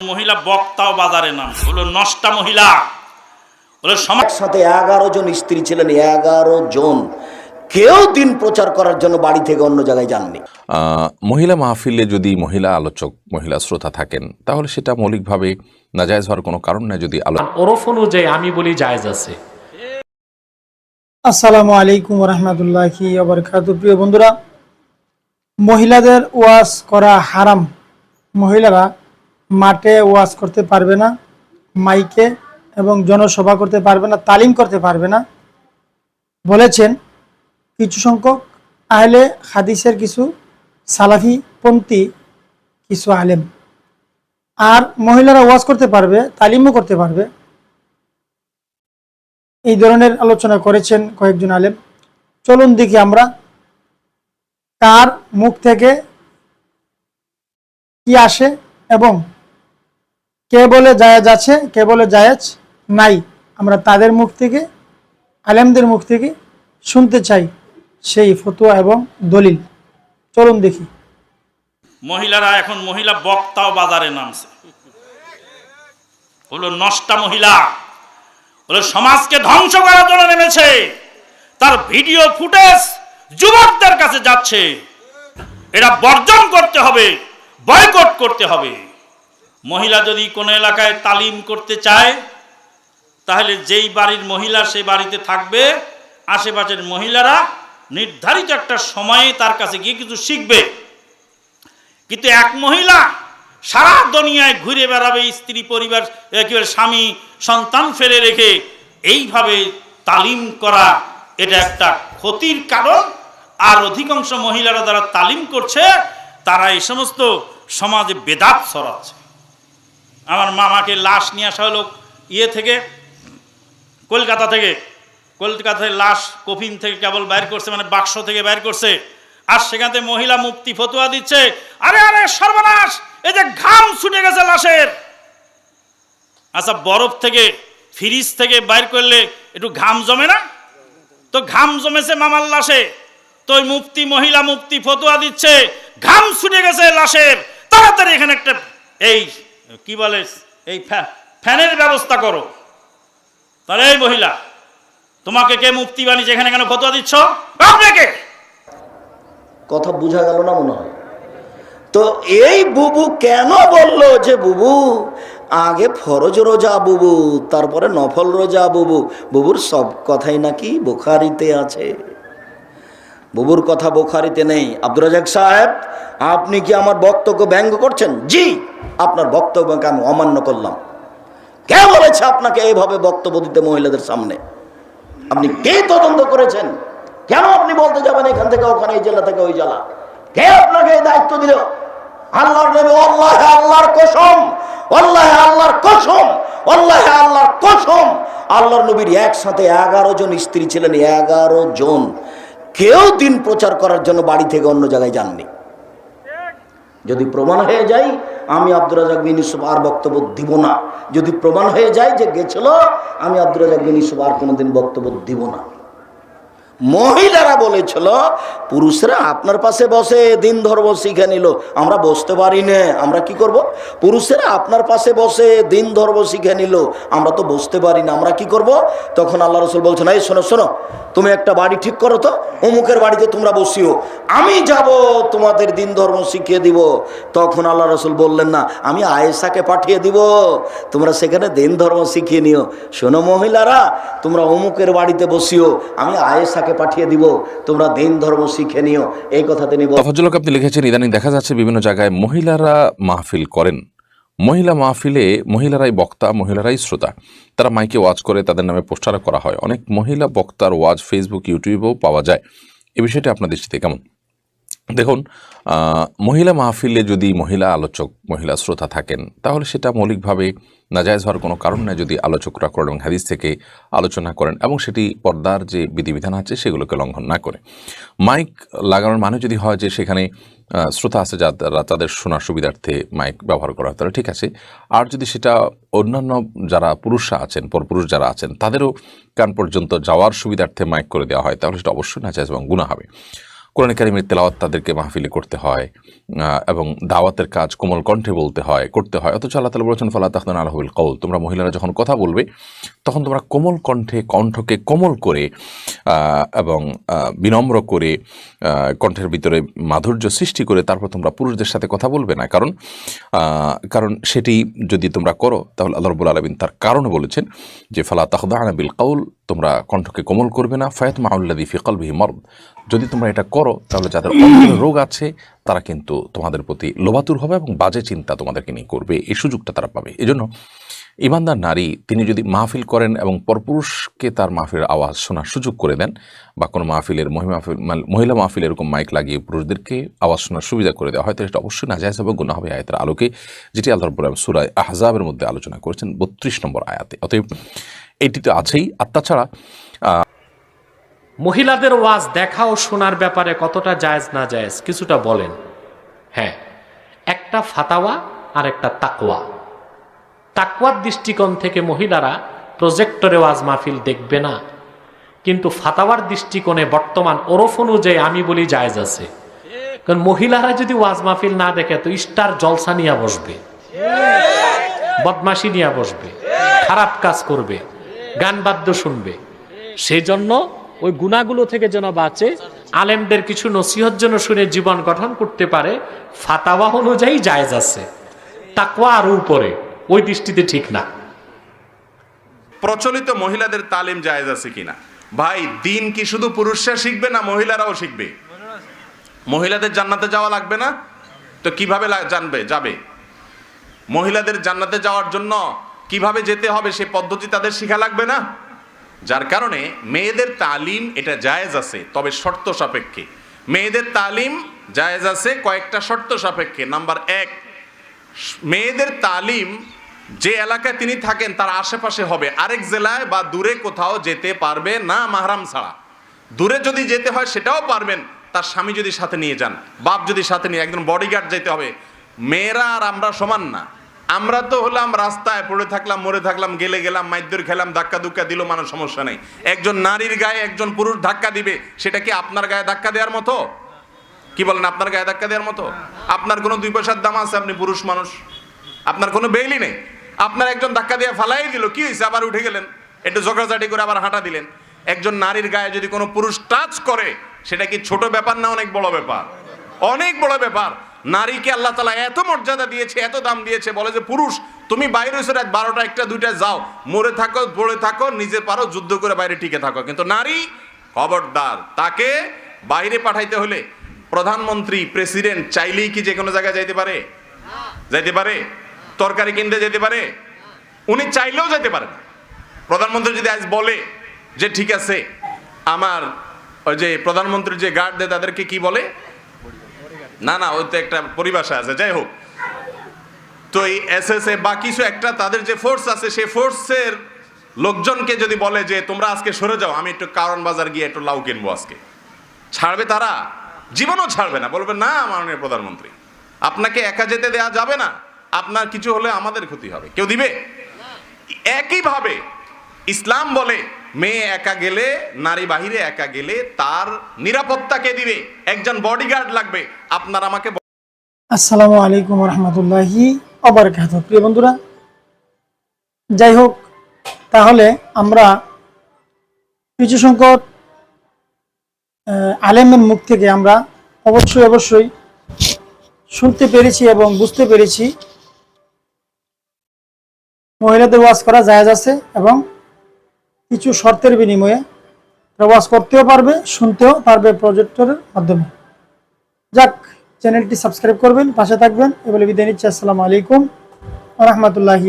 মহিলা বক্তাও বাজারে নাম। হলো নষ্টা মহিলা। হলো সমাজ একসাথে এগারো জন স্ত্রী ছিলেন এগারো জন। কেউ দিন প্রচার করার জন্য বাড়ি থেকে অন্য জায়গায় যাননি। আহ, মহিলা মাহফিলে যদি মহিলা আলোচক মহিলা শ্রোতা থাকেন তাহলে সেটা মৌলিকভাবে নাজায়জ হওয়ার কোনো কারণ নাই যদি আলো ওরফ অনুযায়ী আমি বলি জায়েজ আছে। আসসালামু আলাইকুম রহমতুল্লাহি আবরকাত প্রিয় বন্ধুরা মহিলাদের ওয়াজ করা হারাম। মহিলারা মাঠে ওয়াজ করতে পারবে না, মাইকে এবং জনসভা করতে পারবে না, তালিম করতে পারবে না। বলেছেন কিছু সংখ্যক আহলে হাদিসের কিছু সালাফি পন্থী, কিছু আলেম। আর মহিলারা ওয়াজ করতে পারবে, তালিমও করতে পারবে। এই ধরনের আলোচনা করেছেন কয়েকজন আলেম। চলুন দেখি আমরা কার মুখ থেকে কি আসে এবং কে বলে জায়েজ আছে, কে বলে জায়েজ নাই, আমরা তাদের মুখ থেকে, আলেমদের মুখ থেকে শুনতে চাই সেই ফতুয়া এবং দলিল। চলুন দেখি। মহিলারা এখন মহিলা বক্তাও বাজারে নামছে। হলো নষ্টা মহিলা, হলো সমাজকে ধ্বংস করার জন্য নেমেছে। তার ভিডিও ফুটেজ যুবকদের কাছে যাচ্ছে। এরা বর্জন করতে হবে, বয়কট করতে হবে। মহিলা যদি কোনো এলাকায় তালিম করতে চায়, তাহলে যেই বাড়ির মহিলা সে বাড়িতে থাকবে, আশেপাশের মহিলারা নির্ধারিত একটা সময়ে তার কাছে গিয়ে কিছু শিখবে। কিন্তু এক মহিলা সারা দুনিয়ায় ঘুরে বেড়াবে, স্ত্রী পরিবার স্বামী, সন্তান ফেলে রেখে এইভাবে তালিম করা, এটা একটা ক্ষতির কারণ। আর অধিকাংশ মহিলারা যারা তালিম করছে, তারা এই সমস্ত সমাজে বেদাত ছড়াচ্ছে। আমার মামাকে লাশ নিয়ে আসা হলো ইয়ে থেকে, কলকাতা থেকে। কলকাতা থেকে লাশ কফিন থেকে কেবল বাইর করছে মানে বাক্স থেকে বাইর করছে। আর সেখান থেকে মহিলা মুক্তি ফতোয়া দিচ্ছে। আরে আরে, সর্বনাশ! এই যে ঘাম ছুটে গেছে লাশের। আচ্ছা বরফ থেকে, ফ্রিজ থেকে বাইর করলে একটু ঘাম জমে না? তো ঘাম জমেছে মামার লাশে। তো ওই মুক্তি, মহিলা মুক্তি ফতোয়া দিচ্ছে। ঘাম ছুটে গেছে লাশের। তাড়াতাড়ি এখানে একটা, এই কি বলে? এই ফ্যা- ফ্যানের ব্যবস্থা করো। তাহলে এই মহিলা, তোমাকে কে মুক্তি বানিয়েছে এখানে কেন ফতোয়া দিচ্ছ? আপনাকে কথা বোঝা গেল না মনে হয়? তো এই বুবু কেন বলল যে, বুবু, আগে ফরজ রোজা, বুবু, তারপরে নফল রোজা, বুবু, বুবুর সব কথাই নাকি বোখারিতে আছে। বুবুর কথা বোখারিতে নেই। আব্দুর রাজাক সাহেব আপনি কি আমার বক্তব্য ব্যঙ্গ করছেন? জি, আপনার বক্তব্যকে আমি অমান্য করলাম। কে বলেছে আপনাকে এইভাবে বক্তব্য দিতে মহিলাদের সামনে? আপনি কে তদন্ত করেছেন? কেন আপনি বলতে যাবেন এখান থেকে, ওখানে, এই জেলা থেকে, ওই জেলা? কে আপনাকে এই দায়িত্ব দিল? আল্লাহর নবী আল্লাহ আল্লাহর কসম আল্লাহ আল্লাহর কসম আল্লাহ আল্লাহর কসম। আল্লাহর নবীর একসাথে এগারো জন স্ত্রী ছিলেন, এগারো জন। কেউ দিন প্রচার করার জন্য বাড়ি থেকে অন্য জায়গায় যাননি। যদি প্রমাণ হয়ে যায়, আমি আব্দুর রাজাক বিন ইউসুফ আর বক্তব্য দিব না। যদি প্রমাণ হয়ে যায় যে গেছিল, আমি আব্দুর রাজাক বিন ইউসুফ আর কোনোদিন বক্তব্য দিব না। মহিলারা বলেছিল, পুরুষরা আপনার পাশে বসে, দিন ধর্ম শিখে নিল। আমরা বসতে পারি না, আমরা কি করব? পুরুষেরা আপনার পাশে বসে, দিন ধর্ম শিখে নিল। আমরা তো বসতে পারি না, আমরা কি করব? তখন আল্লাহ রসুল বলছেন, এই শোনো শোনো, তুমি একটা বাড়ি ঠিক করো তো, অমুকের বাড়িতে তোমরা বসিও। আমি যাব, তোমাদের দিন ধর্ম শিখিয়ে দিব। তখন আল্লাহ রসুল বললেন, না, আমি আয়েশাকে পাঠিয়ে দিব। তোমরা সেখানে দিন ধর্ম শিখিয়ে নিও। শোনো মহিলারা, তোমরা অমুকের বাড়িতে বসিও। আমি আয়েশাকে পাঠিয়ে দিব, তোমরা দিন ধর্ম শিখে নিও। এই কথা তিনি তফাজুলক আপনি লিখেছেন, ইদানিং দেখা যাচ্ছে বিভিন্ন জায়গায় মহিলারা মাহফিল করেন। মহিলা মাহফিলে মহিলারাই বক্তা, মহিলারাই শ্রোতা। তারা মাইকে ওয়াজ করে, তাদের নামে পোস্টারও করা হয়। অনেক মহিলা বক্তার ওয়াজ ফেসবুক ইউটিউবেও পাওয়া যায়। এই বিষয়টি আপনার দৃষ্টিতে কেমন? দেখুন মহিলা মাহফিলে যদি মহিলা আলোচক, মহিলা শ্রোতা থাকেন, তাহলে সেটা মৌলিকভাবে নাজায়জ হওয়ার কোনো কারণ নেই যদি আলোচকরা করেন এবং হাদিস থেকে আলোচনা করেন এবং সেটি পর্দার যে বিধিবিধান আছে সেগুলোকে লঙ্ঘন না করে। মাইক লাগানোর মানে যদি হয় যে সেখানে শ্রোতা আছে যারা তাদের শোনার সুবিধার্থে মাইক ব্যবহার করা হয়, তাহলে ঠিক আছে। আর যদি সেটা অন্যান্য যারা পুরুষরা আছেন, পরপুরুষ যারা আছেন, তাদেরও কান পর্যন্ত যাওয়ার সুবিধার্থে মাইক করে দেওয়া হয়, তাহলে সেটা অবশ্যই নাজায়জ এবং গুণা হবে। কোরআন কারিমের তেলাওয়াত তাদেরকে মাহফিলে করতে হয় এবং দাওয়াতের কাজ কোমল কণ্ঠে বলতে হয়, করতে হয়। অথচ আল্লাহ তালা বলেছেন, ফালা তাহতান আলহুল কৌল তোমরা মহিলারা যখন কথা বলবে, তখন তোমরা কোমল কণ্ঠে, কণ্ঠকে কোমল করে এবং বিনম্র করে কণ্ঠের ভিতরে মাধুর্য সৃষ্টি করে তারপর তোমরা পুরুষদের সাথে কথা বলবে না। কারণ কারণ সেটি যদি তোমরা করো, তাহলে আল্লাহ রবুল আলমিন তার কারণে বলেছেন যে, ফালা তাহদানা বিল কাউল তোমরা কণ্ঠকে কোমল করবে না। ফায়াত মাউল্লাদি ফিকল বিহি যদি তোমরা এটা করো, তাহলে যাদের রোগ আছে, তারা কিন্তু তোমাদের প্রতি লোভাতুর হবে এবং বাজে চিন্তা তোমাদেরকে নিয়ে করবে। এই সুযোগটা তারা পাবে। এই এজন্য ইমানদার নারী, তিনি যদি মাহফিল করেন এবং পরপুরুষকে তার মাহফিলের আওয়াজ শোনার সুযোগ করে দেন, বা কোনো মাহফিলের মানে মহিলা মাহফিল এরকম মাইক লাগিয়ে পুরুষদেরকে আওয়াজ শোনার সুবিধা করে দেওয়া হয়, তাহলে এটা অবশ্যই নাজায়জ হবে গুণা হবে। আয়াতের আলোকে যেটি আল্লাহর রব্বুল আলামিন সূরা আহজাবের মধ্যে আলোচনা করেছেন, বত্রিশ নম্বর আয়াতে। অতএব এটি তো আছেই। আর তাছাড়া মহিলাদের ওয়াজ দেখা ও শোনার ব্যাপারে কতটা জায়েজ না জায়েজ, কিছুটা বলেন। হ্যাঁ একটা ফাতাওয়া আর একটা তাকওয়া। তাকওয়ার দৃষ্টিকোণ থেকে মহিলারা প্রজেক্টরে ওয়াজ মাহফিল দেখবে না। কিন্তু ফাতাওয়ার দৃষ্টিকোণে বর্তমান ওরফ অনুযায়ী আমি বলি জায়েজ আছে। কারণ মহিলারা যদি ওয়াজ মাহফিল না দেখে, তো স্টার জলসা নিয়ে বসবে। বদমাশি নিয়ে বসবে। খারাপ কাজ করবে। গান বাদ্য শুনবে। সেই জন্য ওই গুণাগুলো থেকে যেন বাঁচে, আলেমদের কিছু নসিহত যেন শুনে জীবন গঠন করতে পারে, ফাতাওয়া অনুযায়ী জায়েজ আছে। তাকওয়া আরও উপরে, ওই দৃষ্টিতে ঠিক না। প্রচলিত মহিলাদের তালিম জায়েজ আছে কিনা? ভাই, দিন কি শুধু পুরুষরা শিখবে না মহিলারাও শিখবে? মহিলাদের জান্নাতে যাওয়া লাগবে না? তো কীভাবে জানবে? যাবে। মহিলাদের জান্নাতে যাওয়ার জন্য কীভাবে যেতে হবে সে পদ্ধতি তাদের শিখা লাগবে না? যার কারণে মেয়েদের তালিম এটা জায়েজ আছে, তবে শর্ত সাপেক্ষে। মেয়েদের তালিম জায়েজ আছে কয়েকটা শর্ত সাপেক্ষে। নাম্বার এক, মেয়েদের তালিম যে এলাকায় তিনি থাকেন তার আশেপাশে হবে। আরেক জেলায় বা দূরে কোথাও যেতে পারবে না মাহরাম ছাড়া। দূরে যদি যেতে হয় সেটাও পারবেন, তার স্বামী যদি সাথে নিয়ে যান, বাপ যদি সাথে নিয়ে, একজন বডিগার্ড যেতে হবে। মেয়েরা আর আমরা সমান না। আমরা তো হলাম রাস্তায়, পড়ে থাকলাম, মরে থাকলাম, গেলে গেলাম, মাইদ্যর খেলাম, ধাক্কা দুক্কা দিল, মানুষ সমস্যা নেই। একজন নারীর গায়ে একজন পুরুষ ধাক্কা দিবে, সেটা কি আপনার গায়ে ধাক্কা দেওয়ার মতো? কি বলেন, আপনার গায়ে ধাক্কা দেওয়ার মতো? আপনার কোনো দুই পয়সার দাম আছে, আপনি পুরুষ মানুষ? আপনার কোনো বেইলি নেই? আপনার একজন ধাক্কা দিয়ে ফালাই দিল, কি হয়েছে? আবার উঠে গেলেন, একটু ঝগড়াঝাটি করে আবার হাঁটা দিলেন। একজন নারীর গায়ে যদি কোনো পুরুষ টাচ করে, সেটা কি ছোট ব্যাপার না অনেক বড় ব্যাপার? অনেক বড় ব্যাপার। নারীকে আল্লাহ তালা এত মর্যাদা দিয়েছে, এত দাম দিয়েছে, বলে যে, পুরুষ, তুমি বাইরে এসে রাত বারোটা, একটা দুইটা যাও। মরে থাকো, পড়ে থাকো, নিজে পারো, যুদ্ধ করে বাইরে টিকে থাকো। কিন্তু নারী খবরদার, তাকে বাইরে পাঠাইতে হলে প্রধানমন্ত্রী, প্রেসিডেন্ট চাইলেই কি যে কোনো জায়গায় যাইতে পারে? যাইতে পারে? তরকারি কিনতে যেতে পারে? উনি চাইলেও যেতে পারে না। প্রধানমন্ত্রী যদি আজ বলে যে, ঠিক আছে, আমার ওই যে প্রধানমন্ত্রীর যে গার্ড দেয়, তাদেরকে কি বলে? না না, ওই তো একটা পরিভাষা আছে, যাই হোক। তো এই এস এস এ বা কিছু একটা তাদের যে ফোর্স আছে সেই ফোর্সের লোকজনকে যদি বলে যে, তোমরা আজকে সরে যাও, আমি একটু কারণ বাজার গিয়ে একটু লাউ কিনবো আজকে। ছাড়বে তারা? জীবনও ছাড়বে না। বলবে, না, মাননীয় প্রধানমন্ত্রী, আপনাকে একা যেতে দেয়া যাবে না। আপনার কিছু হলে আমাদের ক্ষতি হবে। কেউ দিবে? একইভাবে ইসলাম বলে মেয়ে একা গেলে নারী বাহিরে একা গেলে তার নিরাপত্তা কে দিবে। একজন বডিগার্ড লাগবে। আপনার আমাকে আসসালামু আলাইকুম রহমতুল্লাহি প্রিয় বন্ধুরা যাই হোক তাহলে আমরা কিছু আহ, আলেমের মুখ থেকে আমরা অবশ্যই অবশ্যই শুনতে পেরেছি এবং বুঝতে পেরেছি। মহিলাদের ওয়াজ করা জায়েজ আছে এবং কিছু শর্তের বিনিময়ে প্রবাস করতেও পারবে, শুনতেও পারবে প্রজেক্টরের মাধ্যমে। যাক চ্যানেলটি সাবস্ক্রাইব করবেন, পাশে থাকবেন। এ বলে বিদায় নিচ্ছি, আসসালামু আলাইকুম রহমতুল্লাহি